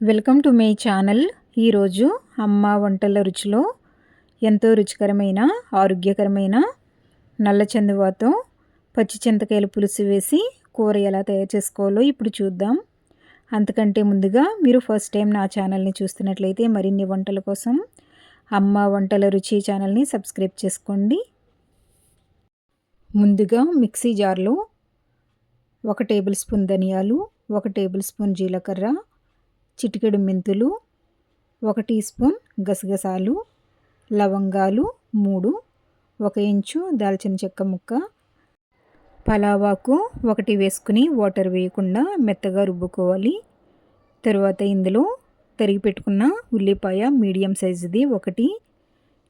Welcome to my channel. ఈరోజు అమ్మ వంటల రుచిలో ఎంతో రుచికరమైన ఆరోగ్యకరమైన నల్ల చందువాతో పచ్చి చింతకాయల పులుసు వేసి కూర ఎలా తయారు చేసుకోవాలో ఇప్పుడు చూద్దాం. అంతకంటే ముందుగా మీరు ఫస్ట్ టైం నా ఛానల్ని చూస్తున్నట్లయితే మరిన్ని వంటల కోసం అమ్మ వంటల రుచి ఛానల్ని సబ్స్క్రైబ్ చేసుకోండి. ముందుగా మిక్సీ జార్లో ఒక టేబుల్ స్పూన్ ధనియాలు ఒక టేబుల్ స్పూన్ జీలకర్ర చిటికెడు మెంతులు ఒక టీ స్పూన్ గసగసాలు లవంగాలు మూడు ఒక ఇంచు దాల్చిన చెక్క ముక్క పలావాకు ఒకటి వేసుకుని వాటర్ వేయకుండా మెత్తగా రుబ్బుకోవాలి. తర్వాత ఇందులో తరిగి పెట్టుకున్న ఉల్లిపాయ మీడియం సైజుది ఒకటి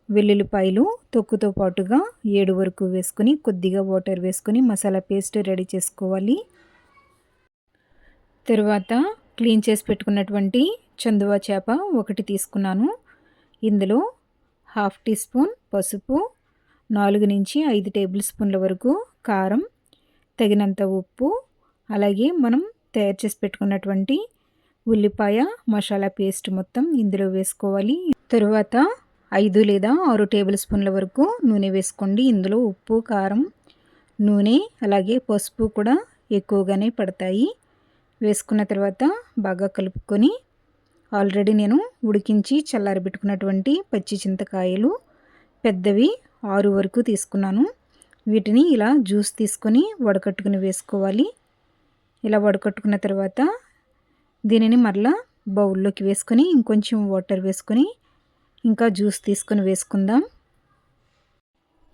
వెల్లుల్లిపాయలు తొక్కుతో పాటుగా ఏడు వరకు వేసుకొని కొద్దిగా వాటర్ వేసుకుని మసాలా పేస్ట్ రెడీ చేసుకోవాలి. తర్వాత క్లీన్ చేసి పెట్టుకున్నటువంటి చందువా చేప ఒకటి తీసుకున్నాను. ఇందులో హాఫ్ టీ స్పూన్ పసుపు నాలుగు నుంచి ఐదు టేబుల్ స్పూన్ల వరకు కారం తగినంత ఉప్పు అలాగే మనం తయారు చేసి పెట్టుకున్నటువంటి ఉల్లిపాయ మసాలా పేస్ట్ మొత్తం ఇందులో వేసుకోవాలి. తరువాత ఐదు లేదా ఆరు టేబుల్ స్పూన్ల వరకు నూనె వేసుకోండి. ఇందులో ఉప్పు కారం నూనె అలాగే పసుపు కూడా ఎక్కువగానే పడతాయి. వేసుకున్న తర్వాత బాగా కలుపుకొని ఆల్రెడీ నేను ఉడికించి చల్లారబెట్టుకున్నటువంటి పచ్చి చింతకాయలు పెద్దవి ఆరు వరకు తీసుకున్నాను. వీటిని ఇలా జ్యూస్ తీసుకొని వడకట్టుకుని వేసుకోవాలి. ఇలా వడకట్టుకున్న తర్వాత దీనిని మరలా బౌల్లోకి వేసుకొని ఇంకొంచెం వాటర్ వేసుకొని ఇంకా జ్యూస్ తీసుకొని వేసుకుందాం.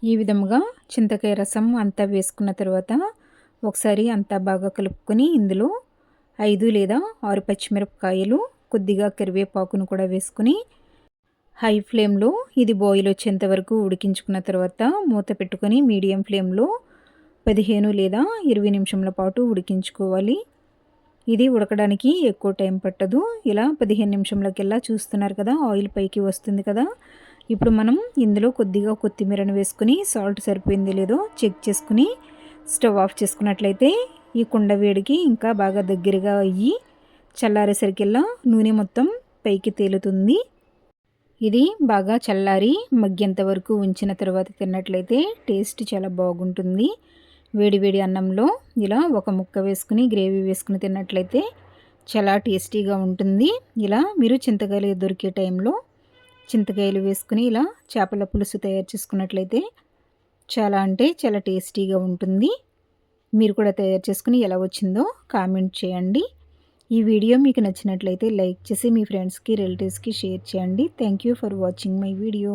ఈ విధముగా చింతకాయ రసం అంతా వేసుకున్న తర్వాత ఒకసారి అంతా బాగా కలుపుకొని ఇందులో ఐదు లేదా ఆరు పచ్చిమిరపకాయలు కొద్దిగా కరివేపాకును కూడా వేసుకుని హై ఫ్లేమ్లో ఇది బాయిల్ వచ్చేంత వరకు ఉడికించుకున్న తర్వాత మూత పెట్టుకొని మీడియం ఫ్లేమ్లో పదిహేను లేదా ఇరవై నిమిషంల పాటు ఉడికించుకోవాలి. ఇది ఉడకడానికి ఎక్కువ టైం పట్టదు. ఇలా పదిహేను నిమిషంలోకెల్లా చూస్తున్నారు కదా ఆయిల్ పైకి వస్తుంది కదా. ఇప్పుడు మనం ఇందులో కొద్దిగా కొత్తిమీరను వేసుకుని సాల్ట్ సరిపోయింది లేదో చెక్ చేసుకుని స్టవ్ ఆఫ్ చేసుకున్నట్లయితే ఈ కుండ వేడికి ఇంకా బాగా దగ్గరగా అయ్యి చల్లారేసరికల్లా నూనె మొత్తం పైకి తేలుతుంది. ఇది బాగా చల్లారి మగ్గేంత వరకు ఉంచిన తర్వాత తిన్నట్లయితే టేస్ట్ చాలా బాగుంటుంది. వేడివేడి అన్నంలో ఇలా ఒక ముక్క వేసుకుని గ్రేవీ వేసుకుని తిన్నట్లయితే చాలా టేస్టీగా ఉంటుంది. ఇలా మీరు చింతకాయలు దొరికే టైంలో చింతకాయలు వేసుకుని ఇలా చేపల పులుసు తయారు చేసుకున్నట్లయితే చాలా అంటే చాలా టేస్టీగా ఉంటుంది. మీరు కూడా తయారు చేసుకుని ఎలా వచ్చిందో కామెంట్ చేయండి. ఈ వీడియో మీకు నచ్చినట్లయితే లైక్ చేసి మీ ఫ్రెండ్స్కి రిలేటివ్స్కి షేర్ చేయండి. Thank you for watching my video.